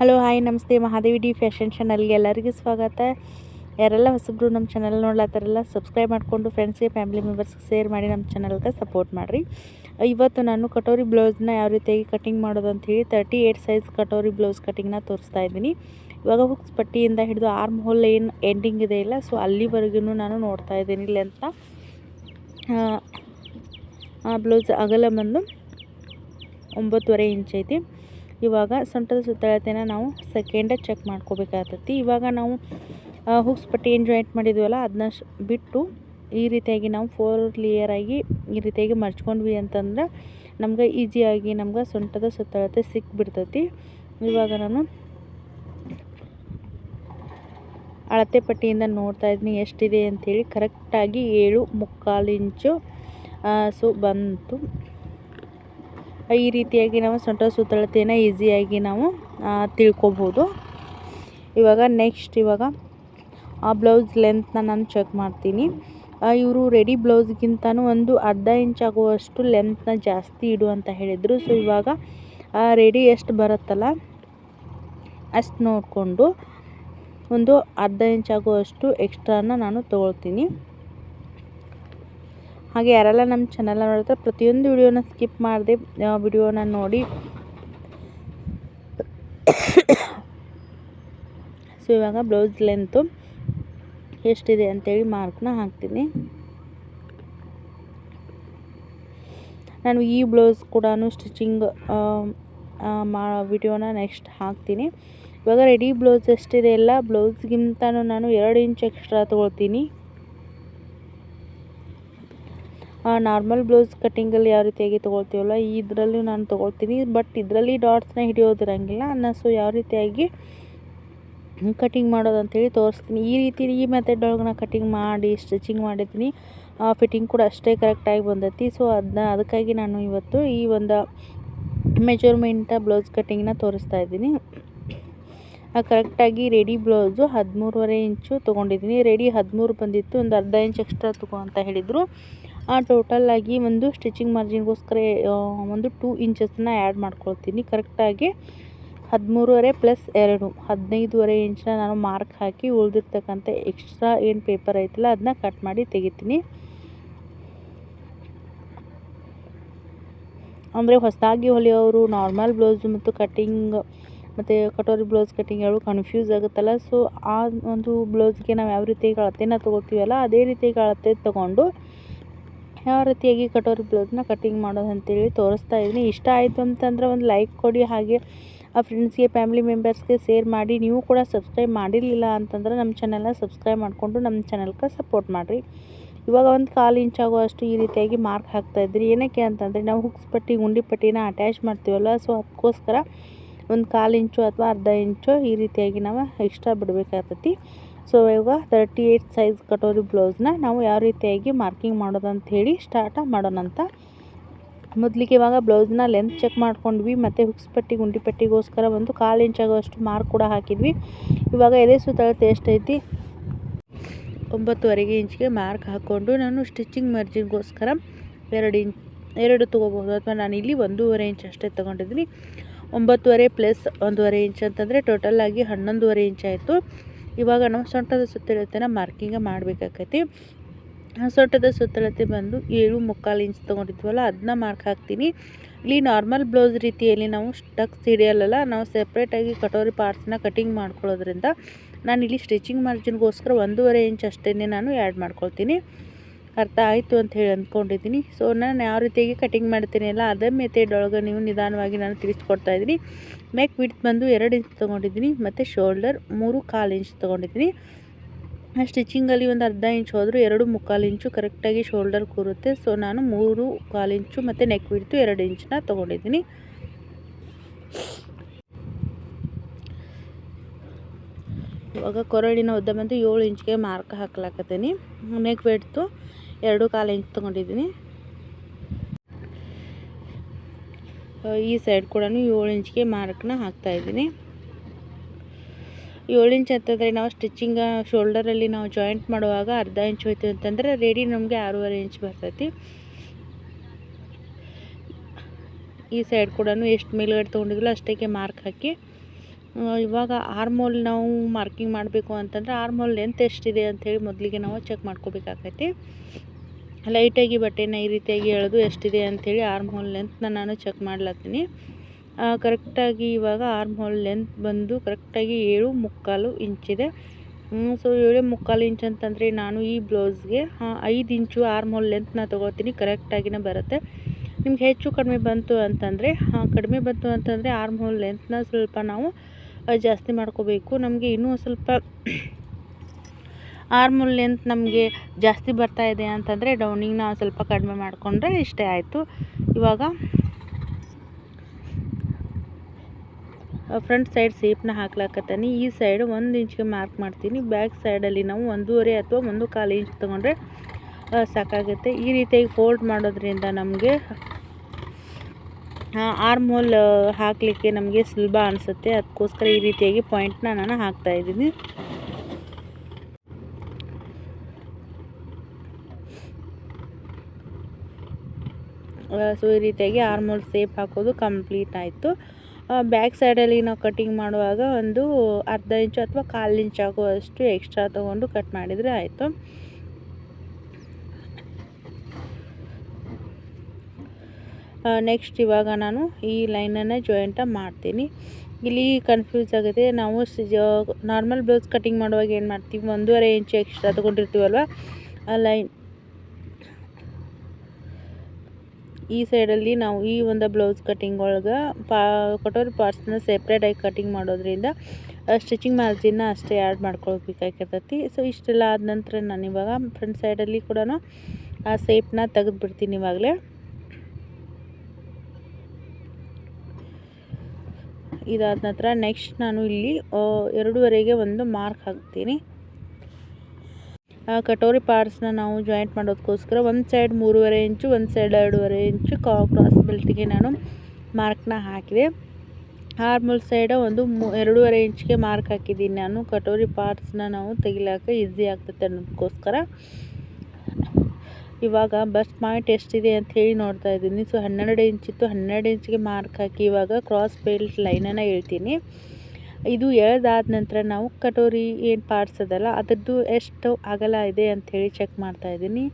Hello hi ನಮಸ್ತೆ, Mahadevi D fashion ಚಾನಲ್ಗೆ ಎಲ್ಲರಿಗೂ ಸ್ವಾಗತ. ಯಾರೆಲ್ಲ ಹೊಸಬ್ರು ನಮ್ಮ ಚಾನಲ್ ನೋಡ್ಲತ್ತಾರಲ್ಲ ಸಬ್ಸ್ಕ್ರೈಬ್ ಮಾಡಿಕೊಂಡು ಫ್ರೆಂಡ್ಸ್ಗೆ ಫ್ಯಾಮಿಲಿ ಮೆಂಬರ್ಸ್ಗೆ ಶೇರ್ ಮಾಡಿ ನಮ್ಮ ಚಾನಲ್ಗೆ ಸಪೋರ್ಟ್ ಮಾಡಿರಿ. ಇವತ್ತು ನಾನು ಕಟೋರಿ ಬ್ಲೌಸ್ನ ಯಾವ ರೀತಿಯಾಗಿ ಕಟಿಂಗ್ ಮಾಡೋದು ಅಂಥೇಳಿ thirty eight size katori blouse ಕಟಿಂಗ್ನ ತೋರಿಸ್ತಾ ಇದ್ದೀನಿ. ಇವಾಗ ಹುಕ್ಸ್ ಪಟ್ಟಿಯಿಂದ ಹಿಡಿದು ಆರ್ಮ್ ಹೋಲ್ ಏನು ಎಂಡಿಂಗ್ ಇದೆ ಇಲ್ಲ ಸೊ ಅಲ್ಲಿವರೆಗೂ ನಾನು ನೋಡ್ತಾ ಇದ್ದೀನಿ ಲೆಂತ್ನ ಆ ಬ್ಲೌಸ್ ಅಗಲ ಬಂದು ಒಂಬತ್ತುವರೆ ಇಂಚ್ ಐತಿ. ಇವಾಗ ಸೊಂಟದ ಸುತ್ತಳತೆನ ನಾವು ಸೆಕೆಂಡ ಚೆಕ್ ಮಾಡ್ಕೋಬೇಕಾಗ್ತೈತಿ. ಇವಾಗ ನಾವು ಹುಕ್ಸ್ ಪಟ್ಟಿ ಏನು ಜಾಯಿಂಟ್ ಮಾಡಿದ್ವಲ್ಲ ಅದನ್ನ ಬಿಟ್ಟು ಈ ರೀತಿಯಾಗಿ ನಾವು ಫೋರ್ ಲೇಯರಾಗಿ ಈ ರೀತಿಯಾಗಿ ಮರ್ಚ್ಕೊಂಡ್ವಿ ಅಂತಂದ್ರೆ ನಮ್ಗೆ ಈಸಿಯಾಗಿ ನಮ್ಗೆ ಸೊಂಟದ ಸುತ್ತಳತೆ ಸಿಕ್ಬಿಡ್ತೈತಿ. ಇವಾಗ ನಾನು ಅಳತೆ ಪಟ್ಟಿಯಿಂದ ನೋಡ್ತಾ ಇದ್ದೀನಿ ಎಷ್ಟಿದೆ ಅಂಥೇಳಿ ಕರೆಕ್ಟಾಗಿ ಏಳು ಮುಕ್ಕಾಲು ಇಂಚು ಸೊ ಬಂತು. ಈ ರೀತಿಯಾಗಿ ನಾವು ಸೊಂಟ ಸುತ್ತಳತೆಯನ್ನು ಈಸಿಯಾಗಿ ನಾವು ತಿಳ್ಕೊಬೋದು. ಇವಾಗ ನೆಕ್ಸ್ಟ್ ಇವಾಗ, ಆ ಬ್ಲೌಸ್ ಲೆಂತ್ನ ನಾನು ಚೆಕ್ ಮಾಡ್ತೀನಿ. ಇವರು ರೆಡಿ ಬ್ಲೌಸ್ಗಿಂತನೂ ಒಂದು ಅರ್ಧ ಇಂಚ್ ಆಗುವಷ್ಟು ಲೆಂತ್ನ ಜಾಸ್ತಿ ಇಡು ಅಂತ ಹೇಳಿದರು. ಸೊ ಇವಾಗ ರೆಡಿ ಎಷ್ಟು ಬರುತ್ತಲ್ಲ, ಅಷ್ಟು ನೋಡಿಕೊಂಡು ಒಂದು ಅರ್ಧ ಇಂಚ್ ಆಗುವಷ್ಟು ಎಕ್ಸ್ಟ್ರಾನ ನಾನು ತೊಗೊಳ್ತೀನಿ. ಹಾಗೆ ಯಾರೆಲ್ಲ ನಮ್ಮ ಚಾನಲ್ನ ನೋಡಿದ್ರೆ ಪ್ರತಿಯೊಂದು ವಿಡಿಯೋನ ಸ್ಕಿಪ್ ಮಾಡಿದೆ ವಿಡಿಯೋನ ನೋಡಿ. ಸೊ ಇವಾಗ ಬ್ಲೌಸ್ ಲೆಂತು ಎಷ್ಟಿದೆ ಅಂತೇಳಿ ಮಾರ್ಕ್ನ ಹಾಕ್ತೀನಿ. ನಾನು ಈ ಬ್ಲೌಸ್ ಕೂಡ ಸ್ಟಿಚಿಂಗ್ ಮಾ, ವಿಡಿಯೋನ ನೆಕ್ಸ್ಟ್ ಹಾಕ್ತೀನಿ. ಇವಾಗ ರೆಡಿ ಬ್ಲೌಸ್ ಎಷ್ಟಿದೆ ಎಲ್ಲ, ಬ್ಲೌಸ್ಗಿಂತನೂ ನಾನು ಎರಡು ಇಂಚ್ ಎಕ್ಸ್ಟ್ರಾ ತೊಗೊಳ್ತೀನಿ. ನಾರ್ಮಲ್ ಬ್ಲೌಸ್ ಕಟ್ಟಿಂಗಲ್ಲಿ ಯಾವ ರೀತಿಯಾಗಿ ತೊಗೊಳ್ತೀವಲ್ಲ, ಇದರಲ್ಲೂ ನಾನು ತೊಗೊಳ್ತೀನಿ. ಬಟ್ ಇದರಲ್ಲಿ ಡಾಟ್ಸ್ನ ಹಿಡಿಯೋದಿರಂಗಿಲ್ಲ. ನಾನು ಸೊ ಯಾವ ರೀತಿಯಾಗಿ ಕಟಿಂಗ್ ಮಾಡೋದು ಅಂತೇಳಿ ತೋರಿಸ್ತೀನಿ. ಈ ರೀತಿ ಈ ಮೆಥಡ್ ಒಳಗೆ ನಾನು ಕಟಿಂಗ್ ಮಾಡಿ ಸ್ಟಿಚಿಂಗ್ ಮಾಡಿದ್ದೀನಿ. ಫಿಟ್ಟಿಂಗ್ ಕೂಡ ಅಷ್ಟೇ ಕರೆಕ್ಟಾಗಿ ಬಂದೈತಿ. ಸೊ ಅದನ್ನ ಅದಕ್ಕಾಗಿ ನಾನು ಇವತ್ತು ಈ ಒಂದು ಮೆಜರ್ಮೆಂಟ ಬ್ಲೌಸ್ ಕಟ್ಟಿಂಗ್ನ ತೋರಿಸ್ತಾ ಇದ್ದೀನಿ. ಕರೆಕ್ಟಾಗಿ ರೆಡಿ ಬ್ಲೌಸು ಹದಿಮೂರುವರೆ ಇಂಚು ತೊಗೊಂಡಿದ್ದೀನಿ. ರೆಡಿ ಹದಿಮೂರು ಬಂದಿತ್ತು. ಒಂದು ಅರ್ಧ ಇಂಚ್ ಎಕ್ಸ್ಟ್ರಾ ತಗೋ ಅಂತ ಹೇಳಿದರು. ಟೋಟಲಾಗಿ ಒಂದು ಸ್ಟಿಚಿಂಗ್ ಮಾರ್ಜಿನ್ಗೋಸ್ಕರ ಒಂದು ಟೂ ಇಂಚಸ್ನ ಆ್ಯಡ್ ಮಾಡ್ಕೊಳ್ತೀನಿ. ಕರೆಕ್ಟಾಗಿ ಹದಿಮೂರುವರೆ ಪ್ಲಸ್ ಎರಡು, ಹದಿನೈದುವರೆ ಇಂಚನ್ನ ನಾನು ಮಾರ್ಕ್ ಹಾಕಿ ಉಳಿದಿರ್ತಕ್ಕಂಥ ಎಕ್ಸ್ಟ್ರಾ ಏನು ಪೇಪರ್ ಐತಲ್ಲ ಅದನ್ನ ಕಟ್ ಮಾಡಿ ತೆಗಿತೀನಿ. ಅಂದರೆ ಹೊಸದಾಗಿ ಹೊಲಿಯೋರು ನಾರ್ಮಲ್ ಬ್ಲೌಸ್ ಮತ್ತು ಕಟ್ಟಿಂಗ್ ಮತ್ತು ಕಟೋರಿ ಬ್ಲೌಸ್ ಕಟ್ಟಿಂಗ್ ಎರಡು ಕನ್ಫ್ಯೂಸ್ ಆಗುತ್ತಲ್ಲ. ಸೊ ಆ ಒಂದು ಬ್ಲೌಸ್ಗೆ ನಾವು ಯಾವ ರೀತಿ ಅಳತೆನ ತೊಗೋತೀವಲ್ಲ, ಅದೇ ರೀತಿ ಅಳತೆ ತೊಗೊಂಡು ಯಾವ ರೀತಿಯಾಗಿ ಕಟೋರಿ ಬ್ಲೌಸ್ನ ಕಟ್ಟಿಂಗ್ ಮಾಡೋದು ಅಂತೇಳಿ ತೋರಿಸ್ತಾ ಇದ್ದೀನಿ. ಇಷ್ಟ ಆಯಿತು ಅಂತಂದರೆ ಒಂದು ಲೈಕ್ ಕೊಡಿ, ಹಾಗೆ ಆ ಫ್ರೆಂಡ್ಸ್ಗೆ ಫ್ಯಾಮಿಲಿ ಮೆಂಬರ್ಸ್ಗೆ ಶೇರ್ ಮಾಡಿ. ನೀವು ಕೂಡ ಸಬ್ಸ್ಕ್ರೈಬ್ ಮಾಡಿರಲಿಲ್ಲ ಅಂತಂದ್ರೆ ನಮ್ಮ ಚಾನಲ್ನ ಸಬ್ಸ್ಕ್ರೈಬ್ ಮಾಡಿಕೊಂಡು ನಮ್ಮ ಚಾನಲ್ಗೆ ಸಪೋರ್ಟ್ ಮಾಡಿರಿ. ಇವಾಗ ಒಂದು ಕಾಲು ಇಂಚ್ ಆಗುವಷ್ಟು ಈ ರೀತಿಯಾಗಿ ಮಾರ್ಕ್ ಹಾಕ್ತಾಯಿದ್ರಿ ಏನಕ್ಕೆ ಅಂತಂದರೆ ನಾವು ಹುಕ್ಸ್ ಪಟ್ಟಿ, ಗುಂಡಿ ಪಟ್ಟಿನ ಅಟ್ಯಾಚ್ ಮಾಡ್ತೀವಲ್ಲ ಸೊ ಅದಕ್ಕೋಸ್ಕರ ಒಂದು ಕಾಲು ಇಂಚು ಅಥವಾ ಅರ್ಧ ಇಂಚು ಈ ರೀತಿಯಾಗಿ ನಾವು ಎಕ್ಸ್ಟ್ರಾ ಬಿಡಬೇಕಾಗ್ತೈತಿ. ಸೊ ಇವಾಗ ತರ್ಟಿ ಏಯ್ಟ್ ಸೈಜ್ ಕಟೋರಿ ಬ್ಲೌಸ್ನ ನಾವು ಯಾವ ರೀತಿಯಾಗಿ ಮಾರ್ಕಿಂಗ್ ಮಾಡೋದು ಅಂತ ಹೇಳಿ ಸ್ಟಾರ್ಟ ಮಾಡೋಣಂತ ಮೊದಲಿಗೆ ಇವಾಗ ಬ್ಲೌಸ್ನ ಲೆಂತ್ ಚೆಕ್ ಮಾಡ್ಕೊಂಡ್ವಿ, ಮತ್ತು ಹುಕ್ಸ್ ಪಟ್ಟಿ, ಗುಂಡಿ ಪಟ್ಟಿಗೋಸ್ಕರ ಒಂದು ಕಾಲು ಇಂಚ್ ಆಗೋಷ್ಟು ಮಾರ್ಕ್ ಕೂಡ ಹಾಕಿದ್ವಿ. ಇವಾಗ ಎದೆ ಸುತ್ತಳತೆ ಎಷ್ಟೈತಿ? ಒಂಬತ್ತುವರೆಗೆ ಇಂಚ್ಗೆ ಮಾರ್ಕ್ ಹಾಕ್ಕೊಂಡು ನಾನು ಸ್ಟಿಚಿಂಗ್ ಮರ್ಜಿಗೋಸ್ಕರ ಎರಡು ಇಂಚ್ ಎರಡು ತೊಗೋಬೋದು ಅಥವಾ ನಾನು ಇಲ್ಲಿ ಒಂದೂವರೆ ಇಂಚ್ ಅಷ್ಟೇ ತೊಗೊಂಡಿದ್ವಿ ಒಂಬತ್ತುವರೆ ಪ್ಲಸ್ ಒಂದೂವರೆ ಇಂಚ್ ಅಂತಂದರೆ ಟೋಟಲ್ ಆಗಿ ಹನ್ನೊಂದುವರೆ ಇಂಚ್ ಆಯಿತು. ಇವಾಗ ನಾವು ಸೊಂಟದ ಸುತ್ತಳತೆನ ಮಾರ್ಕಿಂಗ ಮಾಡಬೇಕಾಕೈತಿ. ಸೊಂಟದ ಸುತ್ತಳತೆ ಬಂದು ಏಳು ಮುಕ್ಕಾಲು ಇಂಚ್ ತೊಗೊಂಡಿದ್ವಲ್ಲ ಅದನ್ನ ಮಾರ್ಕ್ ಹಾಕ್ತೀನಿ. ಇಲ್ಲಿ ನಾರ್ಮಲ್ ಬ್ಲೌಸ್ ರೀತಿಯಲ್ಲಿ ನಾವು ಸ್ಟಕ್ಸ್ ಹಿಡಿಯಲ್ಲ ನಾವು ಸೆಪ್ರೇಟಾಗಿ ಕಟೋರಿ ಪಾರ್ಟ್ಸ್ನ ಕಟಿಂಗ್ ಮಾಡ್ಕೊಳ್ಳೋದ್ರಿಂದ ನಾನು ಇಲ್ಲಿ ಸ್ಟಿಚಿಂಗ್ ಮಾರ್ಜಿನ್ಗೋಸ್ಕರ ಒಂದೂವರೆ ಇಂಚ್ ಅಷ್ಟೇ ನಾನು ಆ್ಯಡ್ ಮಾಡ್ಕೊಳ್ತೀನಿ. ಅರ್ಥ ಆಯಿತು ಅಂತ ಹೇಳಿ ಅಂದ್ಕೊಂಡಿದ್ದೀನಿ. ಸೊ ನಾನು ಯಾವ ರೀತಿಯಾಗಿ ಕಟಿಂಗ್ ಮಾಡ್ತೀನಿ ಅಲ್ಲ ಅದೇ ಮೆಥಡ್ ಒಳಗೆ ನೀವು ನಿಧಾನವಾಗಿ ನಾನು ತಿಳಿಸ್ಕೊಡ್ತಾ ಇದ್ದೀನಿ. ನೆಕ್ ವಿಡ್ತ್ ಬಂದು ಎರಡು ಇಂಚ್ ತೊಗೊಂಡಿದ್ದೀನಿ, ಮತ್ತು ಶೋಲ್ಡರ್ ಮೂರು ಕಾಲು ಇಂಚ್ ತೊಗೊಂಡಿದ್ದೀನಿ. ಸ್ಟಿಚಿಂಗಲ್ಲಿ ಒಂದು ಅರ್ಧ ಇಂಚ್ ಹೋದರೂ ಎರಡು ಮುಕ್ಕಾಲು ಇಂಚು ಕರೆಕ್ಟಾಗಿ ಶೋಲ್ಡರ್ ಕೂರುತ್ತೆ. ಸೊ ನಾನು ಮೂರು ಕಾಲು ಇಂಚು ಮತ್ತು ನೆಕ್ ವಿಡ್ತು ಎರಡು ಇಂಚನ್ನ ತೊಗೊಂಡಿದ್ದೀನಿ. ಇವಾಗ ಕೊರಳಿನ ಉದ್ದ ಬಂದು ಏಳು ಇಂಚ್ಗೆ ಮಾರ್ಕ್ ಹಾಕ್ಲಾಕತ್ತೀನಿ. ನೆಕ್ ವಿಡ್ತು ಎರಡು ಕಾಲು ಇಂಚ್ ತೊಗೊಂಡಿದ್ದೀನಿ. ಈ ಸೈಡ್ ಕೂಡ ಏಳು ಇಂಚ್ಗೆ ಮಾರ್ಕ್ನ ಹಾಕ್ತಾಯಿದ್ದೀನಿ ಏಳು ಇಂಚ್ ಅಂತಂದರೆ ನಾವು ಸ್ಟಿಚಿಂಗ ಶೋಲ್ಡರಲ್ಲಿ ನಾವು ಜಾಯಿಂಟ್ ಮಾಡುವಾಗ ಅರ್ಧ ಇಂಚ್ ಹೋಯ್ತು ಅಂತಂದರೆ ರೆಡಿ ನಮಗೆ ಆರೂವರೆ ಇಂಚ್ ಬರ್ತೈತಿ. ಈ ಸೈಡ್ ಕೂಡ ಎಷ್ಟು ಮೇಲುಗಡೆ ತೊಗೊಂಡಿದ್ವಲ್ಲ ಅಷ್ಟಕ್ಕೆ ಮಾರ್ಕ್ ಹಾಕಿ. ಇವಾಗ ಆರ್ಮೋಲ್ ನಾವು ಮಾರ್ಕಿಂಗ್ ಮಾಡಬೇಕು ಅಂತಂದ್ರೆ ಆರ್ಮೋಲ್ ಲೆಂತ್ ಎಷ್ಟಿದೆ ಅಂಥೇಳಿ ಮೊದಲಿಗೆ ನಾವು ಚೆಕ್ ಮಾಡ್ಕೋಬೇಕಾಗೈತಿ. ಲೈಟಾಗಿ ಬಟ್ಟೆನ ಈ ರೀತಿಯಾಗಿ ಎಳೆದು ಎಷ್ಟಿದೆ ಅಂಥೇಳಿ ಆರ್ಮ್ ಹೋಲ್ ಲೆಂತ್ನ ನಾನು ಚೆಕ್ ಮಾಡ್ಲತ್ತೀನಿ. ಕರೆಕ್ಟಾಗಿ ಇವಾಗ ಆರ್ಮ್ ಹೋಲ್ ಲೆಂತ್ ಬಂದು ಕರೆಕ್ಟಾಗಿ ಏಳು ಮುಕ್ಕಾಲು ಇಂಚಿದೆ ಸೊ ಏಳು ಮುಕ್ಕಾಲು ಇಂಚ್ ಅಂತಂದರೆ ನಾನು ಈ ಬ್ಲೌಸ್ಗೆ ಐದು ಇಂಚು ಆರ್ಮ್ ಹೋಲ್ ಲೆಂತ್ನ ತೊಗೋತೀನಿ ಕರೆಕ್ಟಾಗಿನೇ ಬರುತ್ತೆ. ನಿಮ್ಗೆ ಹೆಚ್ಚು ಕಡಿಮೆ ಬಂತು ಅಂತಂದರೆ ಕಡಿಮೆ ಬಂತು ಅಂತಂದರೆ ಆರ್ಮ್ ಹೋಲ್ ಲೆಂತ್ನ ಸ್ವಲ್ಪ ನಾವು ಜಾಸ್ತಿ ಮಾಡ್ಕೋಬೇಕು. ನಮಗೆ ಇನ್ನೂ ಸ್ವಲ್ಪ ಆರ್ಮುಲ್ ಲೆಂತ್ ನಮಗೆ ಜಾಸ್ತಿ ಬರ್ತಾ ಇದೆ ಅಂತಂದರೆ ಡೌನಿಂಗ್ ನಾವು ಸ್ವಲ್ಪ ಕಡಿಮೆ ಮಾಡಿಕೊಂಡ್ರೆ ಇಷ್ಟೇ ಆಯಿತು. ಇವಾಗ ಫ್ರಂಟ್ ಸೈಡ್ ಸೇಪ್ನ ಹಾಕ್ಲಾಕತ್ತೀನಿ. ಈ ಸೈಡ್ ಒಂದು ಇಂಚ್ಗೆ ಮಾರ್ಕ್ ಮಾಡ್ತೀನಿ. ಬ್ಯಾಕ್ ಸೈಡಲ್ಲಿ ನಾವು ಒಂದೂವರೆ ಅಥವಾ ಒಂದು ಕಾಲು ಇಂಚ್ ತೊಗೊಂಡ್ರೆ ಸಾಕಾಗುತ್ತೆ. ಈ ರೀತಿಯಾಗಿ ಫೋಲ್ಡ್ ಮಾಡೋದ್ರಿಂದ ನಮಗೆ ಆರ್ಮ್ ಹೋಲ್ ಹಾಕಲಿಕ್ಕೆ ನಮಗೆ ಸುಲಭ ಅನಿಸುತ್ತೆ. ಅದಕ್ಕೋಸ್ಕರ ಈ ರೀತಿಯಾಗಿ ಪಾಯಿಂಟ್ನ ನಾನು ಹಾಕ್ತಾ ಇದ್ದೀನಿ ಸೊ ಈ ರೀತಿಯಾಗಿ ಆರ್ಮೋಲ್ ಸೇಪ್ ಹಾಕೋದು ಕಂಪ್ಲೀಟ್ ಆಯಿತು. ಬ್ಯಾಕ್ ಸೈಡಲ್ಲಿ ನಾವು ಕಟಿಂಗ್ ಮಾಡುವಾಗ ಒಂದು ಅರ್ಧ ಇಂಚು ಅಥವಾ ಕಾಲು ಇಂಚು ಆಗುವಷ್ಟು ಎಕ್ಸ್ಟ್ರಾ ತೊಗೊಂಡು ಕಟ್ ಮಾಡಿದರೆ ಆಯಿತು. ನೆಕ್ಸ್ಟ್ ಇವಾಗ ನಾನು ಈ ಲೈನನ್ನು ಜಾಯಿಂಟ ಮಾಡ್ತೀನಿ. ಇಲ್ಲಿ ಕನ್ಫ್ಯೂಸ್ ಆಗುತ್ತೆ. ನಾವು ನಾರ್ಮಲ್ ಬ್ಲೌಸ್ ಕಟಿಂಗ್ ಮಾಡುವಾಗ ಏನು ಮಾಡ್ತೀವಿ? ಒಂದೂವರೆ ಇಂಚು ಎಕ್ಸ್ಟ್ರಾ ತೊಗೊಂಡಿರ್ತೀವಲ್ವ? ಆ ಲೈನ್ ಈ ಸೈಡಲ್ಲಿ ನಾವು ಈ ಒಂದು ಬ್ಲೌಸ್ ಕಟ್ಟಿಂಗ್ ಒಳಗೆ ಪಾ, ಕೊಟ್ಟೋರು ಪಾರ್ಟ್ಸ್ನ ಸೆಪ್ರೇಟಾಗಿ ಕಟ್ಟಿಂಗ್ ಮಾಡೋದ್ರಿಂದ ಸ್ಟಿಚಿಂಗ್ ಮಾರ್ಜಿನ್ನ ಅಷ್ಟೇ ಆ್ಯಡ್ ಮಾಡ್ಕೊಳ್ಬೇಕಾಗಿರ್ತೈತಿ. ಸೊ ಇಷ್ಟೆಲ್ಲ ಆದ ನಂತರ ನಾನು ಇವಾಗ ಫ್ರಂಟ್ ಸೈಡಲ್ಲಿ ಕೂಡ ಆ ಸೇಪ್ನ ತೆಗೆದು ಬಿಡ್ತೀನಿ ಇವಾಗಲೇ. ಇದಾದ ನಂತರ ನೆಕ್ಸ್ಟ್ ನಾನು ಇಲ್ಲಿ ಎರಡೂವರೆಗೆ ಒಂದು ಮಾರ್ಕ್ ಹಾಕ್ತೀನಿ. ಕಟೋರಿ ಪಾರ್ಟ್ಸ್ನ ನಾವು ಜಾಯಿಂಟ್ ಮಾಡೋದಕ್ಕೋಸ್ಕರ ಒಂದು ಸೈಡ್ ಮೂರುವರೆ ಇಂಚು, ಒಂದು ಸೈಡ್ ಎರಡೂವರೆ ಇಂಚು ಕಾ ಕ್ರಾಸ್ ಬೆಲ್ಟಿಗೆ ನಾನು ಮಾರ್ಕ್ನ ಹಾಕಿದೆ. ಆರ್ಮೂಲ್ ಸೈಡ ಒಂದು ಮೂ, ಎರಡೂವರೆ ಇಂಚ್ಗೆ ಮಾರ್ಕ್ ಹಾಕಿದ್ದೀನಿ ನಾನು. ಕಟೋರಿ ಪಾರ್ಟ್ಸ್ನ ನಾವು ತೆಗಿಲಾಕ ಈಸಿ ಆಗ್ತೈತೆ ಅನ್ನೋದಕ್ಕೋಸ್ಕರ ಇವಾಗ ಬಸ್ ಪಾಯಿಂಟ್ ಎಷ್ಟಿದೆ ಅಂತ ಹೇಳಿ ನೋಡ್ತಾ ಇದ್ದೀನಿ. ಸೊ ಹನ್ನೆರಡು ಇಂಚಿತ್ತು ಹನ್ನೆರಡು ಇಂಚಿಗೆ ಮಾರ್ಕ್ ಹಾಕಿ ಇವಾಗ ಕ್ರಾಸ್ ಬೆಲ್ಟ್ ಲೈನನ್ನು ಹೇಳ್ತೀನಿ. ಇದು ಎಳೆದಾದ ನಂತರ ನಾವು ಕಟೋರಿ ಏನು ಪಾರ್ಟ್ಸ್ ಅದಲ್ಲ, ಅದರದ್ದು ಎಷ್ಟು ಅಗಲ ಇದೆ ಅಂಥೇಳಿ ಚೆಕ್ ಮಾಡ್ತಾ ಇದ್ದೀನಿ.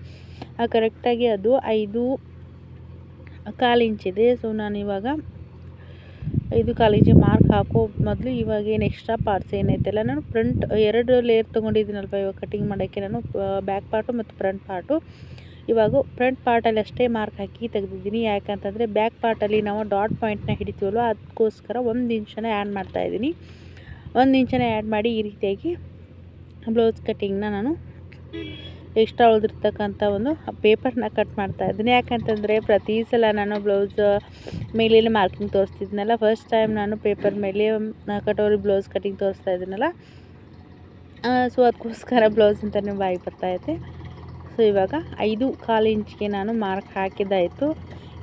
ಕರೆಕ್ಟಾಗಿ ಅದು ಐದು ಕಾಲು ಇಂಚಿದೆ ಸೊ ನಾನು ಇವಾಗ ಐದು ಕಾಲು ಇಂಚು ಮಾರ್ಕ್ ಹಾಕೋ ಮೊದಲು ಇವಾಗ ಏನು ಎಕ್ಸ್ಟ್ರಾ ಪಾರ್ಟ್ಸ್ ಏನೈತೆಲ್ಲ ನಾನು ಫ್ರಂಟ್ ಎರಡು ಲೇಯರ್ ತೊಗೊಂಡಿದ್ದೀನಲ್ವ ಇವಾಗ ಕಟಿಂಗ್ ಮಾಡೋಕ್ಕೆ, ನಾನು ಬ್ಯಾಕ್ ಪಾರ್ಟು ಮತ್ತು ಫ್ರಂಟ್ ಪಾರ್ಟು ಇವಾಗ ಫ್ರಂಟ್ ಪಾರ್ಟಲ್ಲಿ ಅಷ್ಟೇ ಮಾರ್ಕ್ ಹಾಕಿ ತೆಗೆದಿದ್ದೀನಿ. ಯಾಕಂತಂದರೆ ಬ್ಯಾಕ್ ಪಾರ್ಟಲ್ಲಿ ನಾವು ಡಾಟ್ ಪಾಯಿಂಟ್ನ ಹಿಡಿತೀವಲ್ವ, ಅದಕ್ಕೋಸ್ಕರ ಒಂದು ಇಂಚನ ಆ್ಯಡ್ ಮಾಡ್ತಾ ಇದ್ದೀನಿ. ಒಂದು ಇಂಚನ ಆ್ಯಡ್ ಮಾಡಿ ಈ ರೀತಿಯಾಗಿ ಬ್ಲೌಸ್ ಕಟ್ಟಿಂಗ್ನ ನಾನು ಎಕ್ಸ್ಟ್ರಾ ಉಳಿದಿರ್ತಕ್ಕಂಥ ಒಂದು ಪೇಪರ್ನ ಕಟ್ ಮಾಡ್ತಾ ಇದ್ದೀನಿ. ಯಾಕಂತಂದರೆ ಪ್ರತಿ ಸಲ ನಾನು ಬ್ಲೌಸ್ ಮೇಲೆ ಮಾರ್ಕಿಂಗ್ ತೋರಿಸ್ತಿದ್ನಲ್ಲ ಫಸ್ಟ್ ಟೈಮ್ ನಾನು ಪೇಪರ್ ಮೇಲೆ ಕಟೋರಿ ಬ್ಲೌಸ್ ಕಟ್ಟಿಂಗ್ ತೋರಿಸ್ತಾ ಇದ್ದೀನಲ್ಲ ಸೊ ಅದಕ್ಕೋಸ್ಕರ ಬ್ಲೌಸ್ ಅಂತಲೇ ಬಾಯಿ ಬರ್ತೈತೆ ಸೊ ಇವಾಗ ಐದು ಕಾಲು ಇಂಚ್ಗೆ ನಾನು ಮಾರ್ಕ್ ಹಾಕಿದ್ದಾಯಿತು.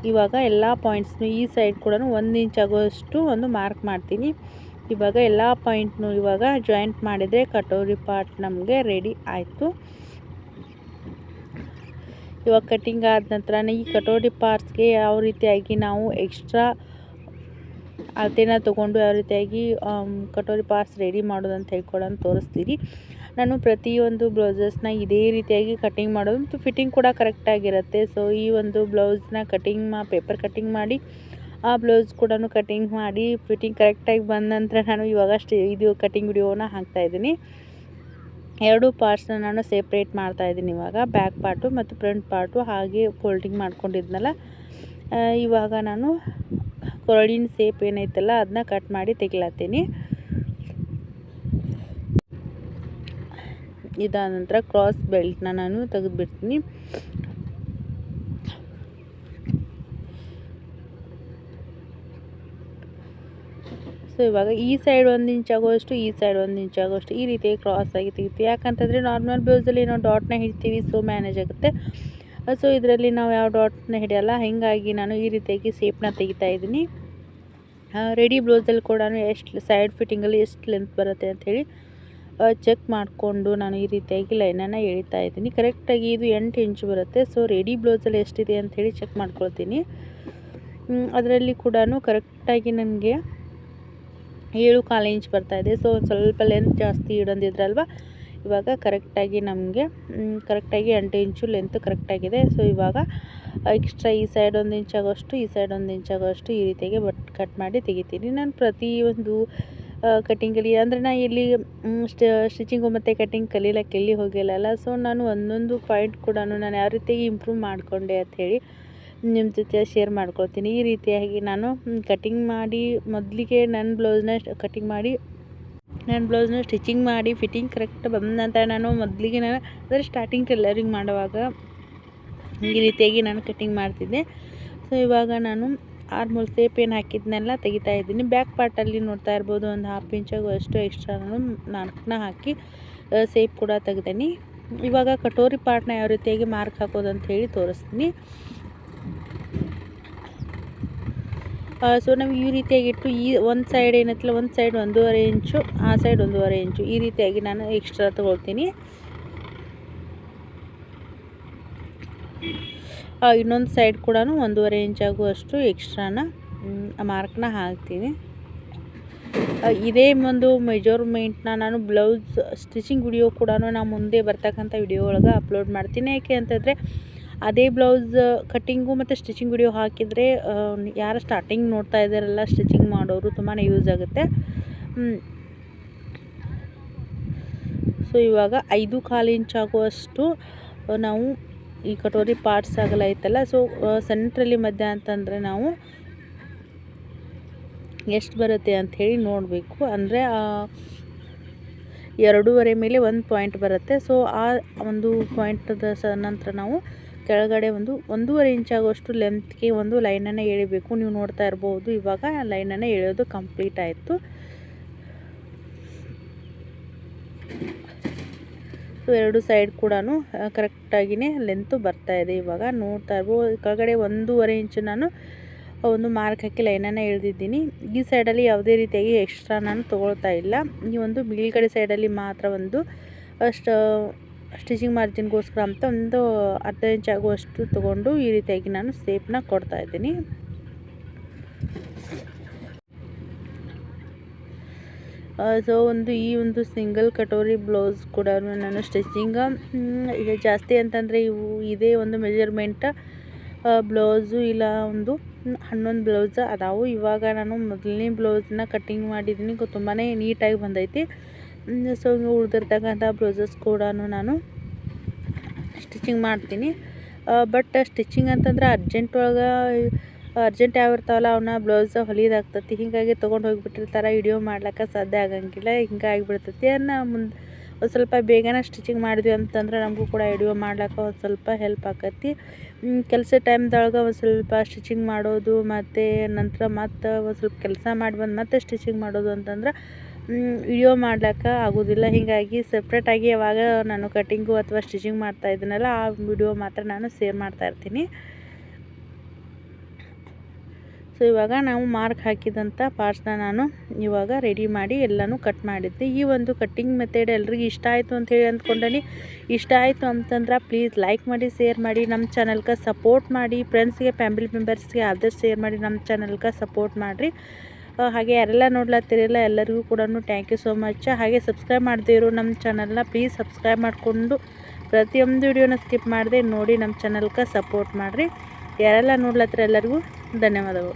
ಇವಾಗ ಎಲ್ಲ ಪಾಯಿಂಟ್ಸ್ನು ಈ ಸೈಡ್ ಕೂಡ ಒಂದು ಇಂಚ್ ಆಗೋಷ್ಟು ಒಂದು ಮಾರ್ಕ್ ಮಾಡ್ತೀನಿ. ಇವಾಗ ಎಲ್ಲ ಪಾಯಿಂಟ್ನು ಇವಾಗ ಜಾಯಿಂಟ್ ಮಾಡಿದರೆ ಕಟೋರಿ ಪಾರ್ಟ್ ನಮಗೆ ರೆಡಿ ಆಯಿತು. ಇವಾಗ ಕಟ್ಟಿಂಗ್ ಆದ ನಂತರ ಈ ಕಟೋರಿ ಪಾರ್ಟ್ಸ್ಗೆ ಯಾವ ರೀತಿಯಾಗಿ ನಾವು ಎಕ್ಸ್ಟ್ರಾ ಅಳತೆನ ತೊಗೊಂಡು ಯಾವ ರೀತಿಯಾಗಿ ಕಟೋರಿ ಪಾರ್ಟ್ಸ್ ರೆಡಿ ಮಾಡೋದು ಅಂತ ತೋರಿಸ್ತೀವಿ ತೋರಿಸ್ತೀನಿ ನಾನು ಪ್ರತಿಯೊಂದು ಬ್ಲೌಸಸ್ನ ಇದೇ ರೀತಿಯಾಗಿ ಕಟಿಂಗ್ ಮಾಡೋದು ಮತ್ತು ಫಿಟ್ಟಿಂಗ್ ಕೂಡ ಕರೆಕ್ಟಾಗಿರುತ್ತೆ ಸೊ ಈ ಒಂದು ಬ್ಲೌಸ್ನ ಕಟಿಂಗ್ ಮಾ ಪೇಪರ್ ಕಟಿಂಗ್ ಮಾಡಿ, ಆ ಬ್ಲೌಸ್ ಕೂಡ ಕಟಿಂಗ್ ಮಾಡಿ ಫಿಟ್ಟಿಂಗ್ ಕರೆಕ್ಟಾಗಿ ಬಂದ ನಂತರ ನಾನು ಇವಾಗ ಇದು ಕಟಿಂಗ್ ವಿಡಿಯೋನ ಹಾಕ್ತಾಯಿದ್ದೀನಿ ಎರಡು ಪಾರ್ಟ್ಸ್ನ ನಾನು ಸೆಪ್ರೇಟ್ ಮಾಡ್ತಾಯಿದ್ದೀನಿ ಇವಾಗ. ಬ್ಯಾಕ್ ಪಾರ್ಟು ಮತ್ತು ಫ್ರಂಟ್ ಪಾರ್ಟು ಹಾಗೆ ಫೋಲ್ಡಿಂಗ್ ಮಾಡ್ಕೊಂಡಿದ್ನಲ್ಲ ಇವಾಗ ನಾನು ಕೊರಳಿನ ಸೇಪ್ ಏನೈತಲ್ಲ, ಅದನ್ನ ಕಟ್ ಮಾಡಿ ತೆಗಿಲತ್ತೀನಿ ಇದಾದ ನಂತರ ಕ್ರಾಸ್ ಬೆಲ್ಟ್ನ ನಾನು ತೆಗೆದುಬಿಡ್ತೀನಿ. ಸೊ ಇವಾಗ ಈ ಸೈಡ್ ಒಂದು ಇಂಚ್ ಆಗೋಷ್ಟು ಈ ಸೈಡ್ ಒಂದು ಇಂಚ್ ಆಗೋಷ್ಟು ಈ ರೀತಿ ಕ್ರಾಸ್ ಆಗಿ ತೆಗಿತೀವಿ. ಯಾಕಂತಂದರೆ ನಾರ್ಮಲ್ ಬ್ಲೌಸಲ್ಲಿ ನಾವು ಡಾಟ್ನ ಹಿಡ್ತೀವಿ ಸೊ ಮ್ಯಾನೇಜ್ ಆಗುತ್ತೆ. ಸೊ ಇದರಲ್ಲಿ ನಾವು ಯಾವ ಡಾಟ್ನ ಹಿಡಿಯಲ್ಲ, ಹೀಗಾಗಿ ನಾನು ಈ ರೀತಿಯಾಗಿ ಸೇಪ್ನ ತೆಗಿತಾ ಇದ್ದೀನಿ. ರೆಡಿ ಬ್ಲೌಸಲ್ಲಿ ಕೂಡ ಎಷ್ಟು ಸೈಡ್ ಫಿಟ್ಟಿಂಗಲ್ಲಿ ಎಷ್ಟು ಲೆಂತ್ ಬರುತ್ತೆ ಅಂಥೇಳಿ ಚೆಕ್ ಮಾಡಿಕೊಂಡು ನಾನು ಈ ರೀತಿಯಾಗಿ ಲೈನನ್ನು ಎಳಿತಾ ಇದ್ದೀನಿ. ಕರೆಕ್ಟಾಗಿ ಇದು ಎಂಟು ಇಂಚು ಬರುತ್ತೆ. ಸೊ ರೆಡಿ ಬ್ಲೌಸಲ್ಲಿ ಎಷ್ಟಿದೆ ಅಂಥೇಳಿ ಚೆಕ್ ಮಾಡ್ಕೊಳ್ತೀನಿ. ಅದರಲ್ಲಿ ಕೂಡ ಕರೆಕ್ಟಾಗಿ ನನಗೆ ಏಳು ಕಾಲು ಇಂಚ್ ಬರ್ತಾಯಿದೆ ಸೊ ಒಂದು ಸ್ವಲ್ಪ ಲೆಂತ್ ಜಾಸ್ತಿ ಇಡೊಂದಿದ್ರಲ್ವ? ಇವಾಗ ಕರೆಕ್ಟಾಗಿ ನಮಗೆ ಕರೆಕ್ಟಾಗಿ ಎಂಟು ಇಂಚು ಲೆಂತ್ ಕರೆಕ್ಟಾಗಿದೆ ಸೊ ಇವಾಗ ಎಕ್ಸ್ಟ್ರಾ ಈ ಸೈಡ್ ಒಂದು ಇಂಚಾಗೋಷ್ಟು ಈ ಸೈಡ್ ಒಂದು ಇಂಚಾಗೋಷ್ಟು ಈ ರೀತಿಯಾಗಿ ಬಟ್ ಕಟ್ ಮಾಡಿ ತೆಗಿತೀನಿ. ನಾನು ಪ್ರತಿಯೊಂದು ಕಟಿಂಗಲ್ಲಿ ಅಂದರೆ ನಾ ಇಲ್ಲಿ ಸ್ಟಿಚಿಂಗು ಮತ್ತು ಕಟಿಂಗ್ ಕಲಿಲಕ್ಕ ಎಲ್ಲಿ ಹೋಗಿಲ್ಲಲ್ಲ. ಸೊ ನಾನು ಒಂದೊಂದು ಪಾಯಿಂಟ್ ಕೂಡ ನಾನು ಯಾವ ರೀತಿಯಾಗಿ ಇಂಪ್ರೂವ್ ಮಾಡಿಕೊಂಡೆ ಅಂಥೇಳಿ ನಿಮ್ಮ ಜೊತೆ ಶೇರ್ ಮಾಡ್ಕೊಳ್ತೀನಿ. ಈ ರೀತಿಯಾಗಿ ನಾನು ಕಟಿಂಗ್ ಮಾಡಿ ಮೊದಲಿಗೆ ನನ್ನ ಬ್ಲೌಸ್ನ ಕಟಿಂಗ್ ಮಾಡಿ ನನ್ನ ಬ್ಲೌಸ್ನ ಸ್ಟಿಚಿಂಗ್ ಮಾಡಿ ಫಿಟ್ಟಿಂಗ್ ಕರೆಕ್ಟ್ ಬಂದ ನಂತರ ನಾನು ಮೊದಲಿಗೆ ನಾನು, ಅಂದರೆ ಸ್ಟಾರ್ಟಿಂಗ್ ಟೆಲ್ಲರಿಂಗ್ ಮಾಡುವಾಗ ಈ ರೀತಿಯಾಗಿ ನಾನು ಕಟಿಂಗ್ ಮಾಡ್ತಿದ್ದೆ. ಸೊ ಇವಾಗ ನಾನು ಆರ್ಮೂಲ್ ಸೇಪ್ ಏನು ಹಾಕಿದ್ನೆಲ್ಲ ತೆಗಿತಾ ಇದ್ದೀನಿ. ಬ್ಯಾಕ್ ಪಾರ್ಟಲ್ಲಿ ನೋಡ್ತಾ ಇರ್ಬೋದು, ಒಂದು ಹಾಫ್ ಇಂಚಾಗು ಅಷ್ಟು ಎಕ್ಸ್ಟ್ರಾ ನಾನು ನಾಲ್ಕನ್ನ ಹಾಕಿ ಸೇಪ್ ಕೂಡ ತೆಗ್ದೀನಿ. ಇವಾಗ ಕಟೋರಿ ಪಾರ್ಟ್ನ ಯಾವ ರೀತಿಯಾಗಿ ಮಾರ್ಕ್ ಹಾಕೋದು ಅಂತ ಹೇಳಿ ತೋರಿಸ್ತೀನಿ. ಸೊ ನಾವು ಈ ರೀತಿಯಾಗಿ ಇಟ್ಟು ಈ ಒಂದು ಸೈಡ್ ಏನತ್ತಲ್ಲ ಒಂದು ಸೈಡ್ ಒಂದೂವರೆ ಇಂಚು ಆ ಸೈಡ್ ಒಂದೂವರೆ ಇಂಚು ಈ ರೀತಿಯಾಗಿ ನಾನು ಎಕ್ಸ್ಟ್ರಾ ತೊಗೊಳ್ತೀನಿ. ಇನ್ನೊಂದು ಸೈಡ್ ಕೂಡ ಒಂದೂವರೆ ಇಂಚಾಗುವಷ್ಟು ಎಕ್ಸ್ಟ್ರಾನ ಮಾರ್ಕ್ನ ಹಾಕ್ತೀನಿ. ಇದೇ ಒಂದು ಮೆಜರ್ಮೆಂಟ್ನ ನಾನು ಬ್ಲೌಸ್ ಸ್ಟಿಚಿಂಗ್ ವಿಡಿಯೋ ಕೂಡ ನಾನು ಮುಂದೆ ಬರ್ತಕ್ಕಂಥ ವಿಡಿಯೋ ಒಳಗೆ ಅಪ್ಲೋಡ್ ಮಾಡ್ತೀನಿ. ಯಾಕೆ ಅಂತಂದರೆ ಅದೇ ಬ್ಲೌಸ್ ಕಟ್ಟಿಂಗು ಮತ್ತು ಸ್ಟಿಚಿಂಗ್ ವಿಡಿಯೋ ಹಾಕಿದರೆ ಯಾರು ಸ್ಟಾರ್ಟಿಂಗ್ ನೋಡ್ತಾ ಇದ್ದಾರಲ್ಲ, ಸ್ಟಿಚಿಂಗ್ ಮಾಡೋರು ತುಂಬಾ ಯೂಸ್ ಆಗುತ್ತೆ. ಸೊ ಇವಾಗ ಐದು ಕಾಲು ಇಂಚ್ ಆಗುವಷ್ಟು ನಾವು ಈ ಕಟೋರಿ ಪಾರ್ಟ್ಸ್ ಆಗಲ್ಲ ಐತಲ್ಲ ಸೊ ಸೆಂಟ್ರಲ್ಲಿ ಮಧ್ಯ ಅಂತಂದರೆ ನಾವು ಎಷ್ಟು ಬರುತ್ತೆ ಅಂಥೇಳಿ ನೋಡಬೇಕು. ಅಂದರೆ ಎರಡೂವರೆ ಮೇಲೆ ಒಂದು ಪಾಯಿಂಟ್ ಬರುತ್ತೆ. ಸೊ ಆ ಒಂದು ಪಾಯಿಂಟದ ಸ, ನಂತರ ನಾವು ಕೆಳಗಡೆ ಒಂದು, ಒಂದೂವರೆ ಇಂಚ್ ಆಗುವಷ್ಟು ಲೆಂತ್ಗೆ ಒಂದು ಲೈನನ್ನು ಎಳಿಬೇಕು. ನೀವು ನೋಡ್ತಾ ಇರ್ಬೋದು, ಇವಾಗ ಲೈನನ್ನು ಎಳೆಯೋದು ಕಂಪ್ಲೀಟ್ ಆಯಿತು. ಎರಡು ಸೈಡ್ ಕೂಡ ಕರೆಕ್ಟಾಗಿಯೇ ಲೆಂತು ಬರ್ತಾಯಿದೆ ಇವಾಗ. ನೋಡ್ತಾ ಇರ್ಬೋದು, ಕೆಳಗಡೆ ಒಂದೂವರೆ ಇಂಚು ನಾನು ಒಂದು ಮಾರ್ಕ್ ಹಾಕಿ ಲೈನನ್ನು ಎಳೆದಿದ್ದೀನಿ. ಈ ಸೈಡಲ್ಲಿ ಯಾವುದೇ ರೀತಿಯಾಗಿ ಎಕ್ಸ್ಟ್ರಾ ನಾನು ತೊಗೊಳ್ತಾ ಇಲ್ಲ. ಈ ಒಂದು ಮೇಲ್ಗಡೆ ಸೈಡಲ್ಲಿ ಮಾತ್ರ ಒಂದು ಅಷ್ಟು ಸ್ಟಿಚಿಂಗ್ ಮಾರ್ಜಿನ್ಗೋಸ್ಕರ ಅಂತ ಒಂದು ಅರ್ಧ ಇಂಚ್ ಆಗುವಷ್ಟು ತೊಗೊಂಡು ಈ ರೀತಿಯಾಗಿ ನಾನು ಸೇಪ್ನ ಕೊಡ್ತಾ ಇದ್ದೀನಿ. ಸೊ ಒಂದು ಈ ಒಂದು ಸಿಂಗಲ್ ಕಟೋರಿ ಬ್ಲೌಸ್ ಕೂಡ ನಾನು ಸ್ಟಿಚಿಂಗ ಈಗ ಜಾಸ್ತಿ ಅಂತಂದರೆ ಇವು ಇದೇ ಒಂದು ಮೆಜರ್ಮೆಂಟ್ ಬ್ಲೌಸು ಇಲ್ಲ ಒಂದು ಹನ್ನೊಂದು ಬ್ಲೌಸ್ ಅದಾವು. ಇವಾಗ ನಾನು ಮೊದಲನೇ ಬ್ಲೌಸ್ನ ಕಟ್ಟಿಂಗ್ ಮಾಡಿದ್ದೀನಿ ತುಂಬಾ ನೀಟಾಗಿ ಬಂದೈತಿ. ಸೊ ಉಳಿದಿರ್ತಕ್ಕಂಥ ಬ್ಲೌಸಸ್ ಕೂಡ ನಾನು ಸ್ಟಿಚಿಂಗ್ ಮಾಡ್ತೀನಿ. ಬಟ್ ಸ್ಟಿಚಿಂಗ್ ಅಂತಂದ್ರೆ ಅರ್ಜೆಂಟ್ ಒಳಗೆ ಅರ್ಜೆಂಟ್ ಯಾವ ಇರ್ತಾವಲ್ಲ ಅವನ್ನ ಬ್ಲೌಸ್ ಹೊಲಿಯೋದಾಗ್ತತಿ ಹೀಗಾಗಿ ತೊಗೊಂಡು ಹೋಗಿಬಿಟ್ಟಿರ್ತಾರೆ. ವಿಡಿಯೋ ಮಾಡ್ಲಿಕ್ಕೆ ಸಾಧ್ಯ ಆಗಂಗಿಲ್ಲ. ಹಿಂಗಾಗಿ ಬಿಡ್ತೈತಿ ಅದನ್ನ ಮುಂದೆ ಒಂದು ಸ್ವಲ್ಪ ಬೇಗನೆ ಸ್ಟಿಚಿಂಗ್ ಮಾಡಿದ್ವಿ ಅಂತಂದ್ರೆ ನಮಗೂ ಕೂಡ ವಿಡಿಯೋ ಮಾಡ್ಲಿಕ್ಕೆ ಒಂದು ಸ್ವಲ್ಪ ಹೆಲ್ಪ್ ಆಕತಿ. ಕೆಲಸ ಟೈಮ್ದೊಳಗೆ ಒಂದು ಸ್ವಲ್ಪ ಸ್ಟಿಚಿಂಗ್ ಮಾಡೋದು, ಮತ್ತು ನಂತರ ಮತ್ತು ಒಂದು ಸ್ವಲ್ಪ ಕೆಲಸ ಮಾಡಿ ಬಂದು ಮತ್ತೆ ಸ್ಟಿಚಿಂಗ್ ಮಾಡೋದು ಅಂತಂದ್ರೆ ವಿಡಿಯೋ ಮಾಡ್ಲಿಕ್ಕೆ ಆಗೋದಿಲ್ಲ. ಹೀಗಾಗಿ ಸಪ್ರೇಟಾಗಿ ಯಾವಾಗ ನಾನು ಕಟ್ಟಿಂಗು ಅಥವಾ ಸ್ಟಿಚಿಂಗ್ ಮಾಡ್ತಾ ಇದ್ದೀನಲ್ಲ, ಆ ವಿಡಿಯೋ ಮಾತ್ರ ನಾನು ಸೇರ್ ಮಾಡ್ತಾ ಇರ್ತೀನಿ. ಸೊ ಇವಾಗ ನಾವು ಮಾರ್ಕ್ ಹಾಕಿದಂಥ ಪಾರ್ಟ್ಸ್ನ ನಾನು ಇವಾಗ ರೆಡಿ ಮಾಡಿ ಎಲ್ಲನೂ ಕಟ್ ಮಾಡಿದ್ದೆ. ಈ ಒಂದು ಕಟ್ಟಿಂಗ್ ಮೆಥಡ್ ಎಲ್ರಿಗೂ ಇಷ್ಟ ಆಯಿತು ಅಂಥೇಳಿ ಅಂದ್ಕೊಂಡಲ್ಲಿ ಇಷ್ಟ ಆಯಿತು ಅಂತಂದ್ರೆ ಪ್ಲೀಸ್ ಲೈಕ್ ಮಾಡಿ ಶೇರ್ ಮಾಡಿ. ನಮ್ಮ ಚಾನಲ್ಗೆ ಸಪೋರ್ಟ್ ಮಾಡಿ. ಫ್ರೆಂಡ್ಸ್ಗೆ ಫ್ಯಾಮಿಲಿ ಮೆಂಬರ್ಸ್ಗೆ ಆದಷ್ಟು ಶೇರ್ ಮಾಡಿ. ನಮ್ಮ ಚಾನಲ್ಗೆ ಸಪೋರ್ಟ್ ಮಾಡಿರಿ. ಹಾಗೆ ಯಾರೆಲ್ಲ ನೋಡ್ಲತ್ತಿರಲ್ಲ ಎಲ್ಲರಿಗೂ ಕೂಡ ಥ್ಯಾಂಕ್ ಯು ಸೋ ಮಚ್ ಹಾಗೆ ಸಬ್ಸ್ಕ್ರೈಬ್ ಮಾಡದೇ ನಮ್ಮ ಚಾನಲ್ನ ಪ್ಲೀಸ್ ಸಬ್ಸ್ಕ್ರೈಬ್ ಮಾಡಿಕೊಂಡು ಪ್ರತಿಯೊಂದು ವಿಡಿಯೋನ ಸ್ಕಿಪ್ ಮಾಡದೆ ನೋಡಿ ನಮ್ಮ ಚಾನಲ್ಗೆ ಸಪೋರ್ಟ್ ಮಾಡಿರಿ. ಯಾರೆಲ್ಲ ನೋಡ್ಲತ್ತಿರ ಎಲ್ಲರಿಗೂ ಧನ್ಯವಾದಗಳು